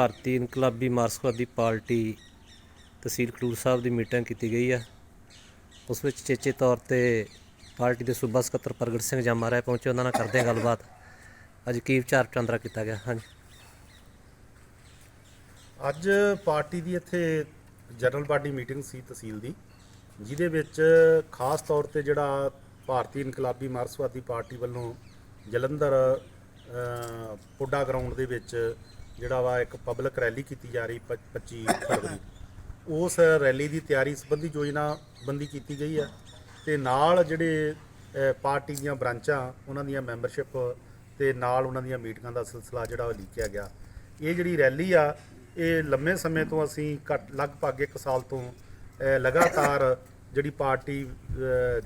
ਭਾਰਤੀ ਇਨਕਲਾਬੀ ਮਾਰਕਸਵਾਦੀ ਪਾਰਟੀ ਤਹਿਸੀਲ ਖਡੂਰ ਸਾਹਿਬ ਦੀ ਮੀਟਿੰਗ ਕੀਤੀ ਗਈ ਹੈ ਉਸ ਵਿੱਚ ਚੇਚੇ ਤੌਰ ਤੇ ਪਾਰਟੀ ਦੇ ਸੂਬਾ ਸਕੱਤਰ ਪ੍ਰਗਟ ਸਿੰਘ ਜਾਮਾ ਰਾਏ ਪਹੁੰਚੇ ਉਹਨਾਂ ਨਾਲ ਕਰਦੇ ਹਾਂ ਗੱਲਬਾਤ। ਅੱਜ ਕੀ ਵਿਚਾਰ ਚੰਦਰਾ ਕੀਤਾ ਗਿਆ? ਹਾਂਜੀ। ਅੱਜ ਪਾਰਟੀ ਦੀ ਇੱਥੇ ਜਨਰਲ ਬਾਡੀ ਮੀਟਿੰਗ ਸੀ ਤਹਿਸੀਲ ਦੀ ਜਿਹਦੇ ਵਿੱਚ ਖਾਸ ਤੌਰ ਤੇ ਜਿਹੜਾ ਭਾਰਤੀ ਇਨਕਲਾਬੀ ਮਾਰਕਸਵਾਦੀ ਪਾਰਟੀ ਵੱਲੋਂ ਜਲੰਧਰ ਅ, ਪੁੱਡਾ ਗਰਾਊਂਡ ਦੇ ਵਿੱਚ ਜਿਹੜਾ ਵਾ ਇੱਕ ਪਬਲਿਕ ਰੈਲੀ ਕੀਤੀ ਜਾ ਰਹੀ ਪ- 25 ਫਰਵਰੀ। ਉਸ ਰੈਲੀ ਦੀ ਤਿਆਰੀ ਸੰਬੰਧੀ ਯੋਜਨਾ ਬੰਦੀ ਕੀਤੀ ਗਈ ਹੈ ਤੇ ਨਾਲ ਜਿਹੜੇ ਪਾਰਟੀ ਦੀਆਂ ਬ੍ਰਾਂਚਾਂ, ਉਹਨਾਂ ਦੀਆਂ ਮੈਂਬਰਸ਼ਿਪ ਤੇ ਨਾਲ ਉਹਨਾਂ ਦੀਆਂ ਮੀਟਿੰਗਾਂ ਦਾ ਸਿਲਸਿਲਾ ਜਿਹੜਾ ਉਹ ਲਿਖਿਆ ਗਿਆ। ਇਹ ਜਿਹੜੀ ਰੈਲੀ ਆ, ਇਹ ਲੰਮੇ ਸਮੇਂ ਤੋਂ ਅਸੀਂ ਘੱਟ, ਲਗਭਗ 1 ਸਾਲ ਤੋਂ ਲਗਾਤਾਰ ਜਿਹੜੀ ਪਾਰਟੀ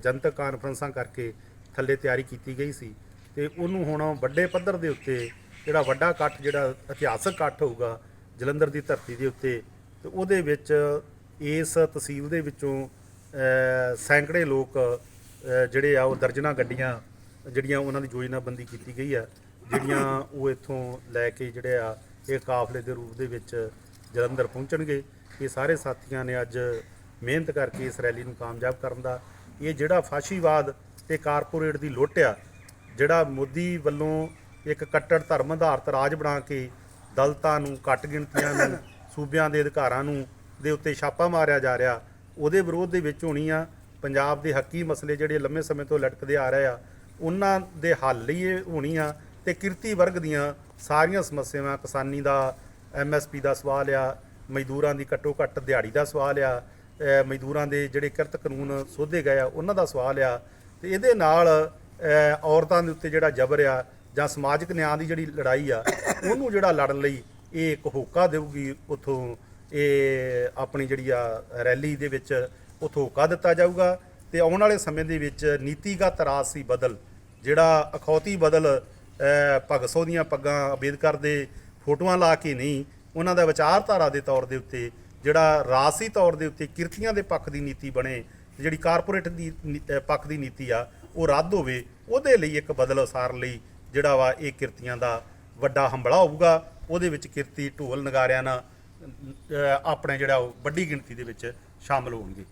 ਜਨਤਕ ਕਾਨਫਰੰਸਾਂ ਕਰਕੇ ਥੱਲੇ ਤਿਆਰੀ ਕੀਤੀ ਗਈ ਸੀ। ਤੇ ਉਹਨੂੰ ਹੁਣ ਵੱਡੇ ਪੱਧਰ ਦੇ ਉੱਤੇ ਜਿਹੜਾ ਵੱਡਾ ਇਕੱਠ, ਜਿਹੜਾ ਇਤਿਹਾਸਕ ਇਕੱਠ ਹੋਊਗਾ ਜਲੰਧਰ ਦੀ ਧਰਤੀ ਦੇ ਉੱਤੇ, ਤੇ ਉਹਦੇ ਵਿੱਚ ਇਸ ਤਹਿਸੀਲ ਦੇ ਵਿੱਚੋਂ ਸੈਂਕੜੇ ਲੋਕ ਜਿਹੜੇ ਆ ਉਹ ਦਰਜਨਾਂ ਗੱਡੀਆਂ, ਜਿਹੜੀਆਂ ਉਹਨਾਂ ਦੀ ਯੋਜਨਾਬੰਦੀ ਕੀਤੀ ਗਈ ਆ, ਜਿਹੜੀਆਂ ਉਹ ਇੱਥੋਂ ਲੈ ਕੇ ਜਿਹੜੇ ਆ ਇਹ ਕਾਫਲੇ ਦੇ ਰੂਪ ਦੇ ਵਿੱਚ ਜਲੰਧਰ ਪਹੁੰਚਣਗੇ। ਇਹ ਸਾਰੇ ਸਾਥੀਆਂ ਨੇ ਅੱਜ ਮਿਹਨਤ ਕਰਕੇ ਇਸ ਰੈਲੀ ਨੂੰ ਕਾਮਯਾਬ ਕਰਨ ਦਾ, ਇਹ ਜਿਹੜਾ ਫਾਸ਼ੀਵਾਦ ਤੇ ਕਾਰਪੋਰੇਟ ਦੀ ਲੁੱਟ ਆ, ਜਿਹੜਾ ਮੋਦੀ ਵੱਲੋਂ ਇੱਕ ਕੱਟੜ ਧਰਮ ਆਧਾਰਿਤ ਰਾਜ ਬਣਾ ਕੇ ਦਲਤਾਂ ਨੂੰ, ਘੱਟ ਗਿਣਤੀਆਂ ਨੂੰ, ਸੂਬਿਆਂ ਦੇ ਅਧਿਕਾਰਾਂ ਨੂੰ ਦੇ ਉੱਤੇ ਛਾਪਾ ਮਾਰਿਆ ਜਾ ਰਿਹਾ। ਉਹਦੇ ਵਿਰੋਧ ਦੇ ਵਿੱਚ ਹੋਣੀ ਆ ਪੰਜਾਬ ਦੇ ਹੱਕੀ ਮਸਲੇ ਜਿਹੜੇ ਲੰਮੇ ਸਮੇਂ ਤੋਂ ਲਟਕਦੇ ਆ ਰਹੇ ਆ, ਉਹਨਾਂ ਦੇ ਹੱਲ ਲਈ ਇਹ ਹੋਣੀ ਆ ਤੇ ਕਿਰਤੀ ਵਰਗ ਦੀਆਂ ਸਾਰੀਆਂ ਸਮੱਸਿਆਵਾਂ, ਕਿਸਾਨੀ ਦਾ ਐਮਐਸਪੀ ਦਾ ਸਵਾਲ ਆ, ਮਜ਼ਦੂਰਾਂ ਦੀ ਘੱਟੋ ਘੱਟ ਦਿਹਾੜੀ ਦਾ ਸਵਾਲ ਆ ਮਜ਼ਦੂਰਾਂ ਦੇ ਜਿਹੜੇ ਕਿਰਤ ਕਾਨੂੰਨ ਸੋਧੇ ਗਏ ਆ, ਉਹਨਾਂ ਦਾ ਸਵਾਲ ਆ। ਤੇ ਇਹਦੇ ਨਾਲ ਔਰਤਾਂ ਦੇ ਉੱਤੇ ਜਿਹੜਾ ਜ਼ਬਰ ਆ ਜਾਂ ਸਮਾਜਿਕ ਨਿਆਂ ਦੀ ਜਿਹੜੀ ਲੜਾਈ ਆ, ਉਹਨੂੰ ਜਿਹੜਾ ਲੜਨ ਲਈ ਇਹ ਇੱਕ ਹੋਕਾ ਦੇਊਗੀ, ਉਥੋਂ ਇਹ ਆਪਣੀ ਜਿਹੜੀ ਆ ਰੈਲੀ ਦੇ ਵਿੱਚ ਉਥੋਂ ਹੋਕਾ ਦਿੱਤਾ ਜਾਊਗਾ ਤੇ ਆਉਣ ਵਾਲੇ ਸਮੇਂ ਦੇ ਵਿੱਚ ਨੀਤੀਗਤ ਰਾਜਸੀ ਬਦਲ, ਜਿਹੜਾ ਅਖੌਤੀ ਬਦਲ ਭਗਤ ਸਿੰਘ ਦੀਆਂ ਪੱਗਾਂ ਅੰਬੇਦਕਰ ਦੇ ਫੋਟੋਆਂ ਲਾ ਕੇ ਨਹੀਂ, ਉਹਨਾਂ ਦਾ ਵਿਚਾਰਧਾਰਾ ਦੇ ਤੌਰ ਦੇ ਉੱਤੇ, ਜਿਹੜਾ ਰਾਜਸੀ ਤੌਰ ਦੇ ਉੱਤੇ ਕਿਰਤੀਆਂ ਦੇ ਪੱਖ ਦੀ ਨੀਤੀ ਬਣੇ, ਜਿਹੜੀ ਕਾਰਪੋਰੇਟ ਦੀ ਨੀ- ਪੱਖ ਦੀ ਨੀਤੀ ਆ, ਉਹ ਰੱਦ ਹੋਵੇ, ਉਹਦੇ ਲਈ ਇੱਕ ਬਦਲ ਉਸਾਰ ਲਈ ਜਿਹੜਾ ਵਾ ਇਹ ਕਿਰਤੀਆਂ ਦਾ ਵੱਡਾ ਹੰਬਲਾ ਹੋਊਗਾ, ਉਹਦੇ ਵਿੱਚ ਕਿਰਤੀ ਢੋਲ ਨਗਾਰਿਆਂ ਨਾਲ ਆਪਣੇ ਜਿਹੜਾ ਉਹ ਵੱਡੀ ਗਿਣਤੀ ਦੇ ਵਿੱਚ ਸ਼ਾਮਲ ਹੋਣਗੇ।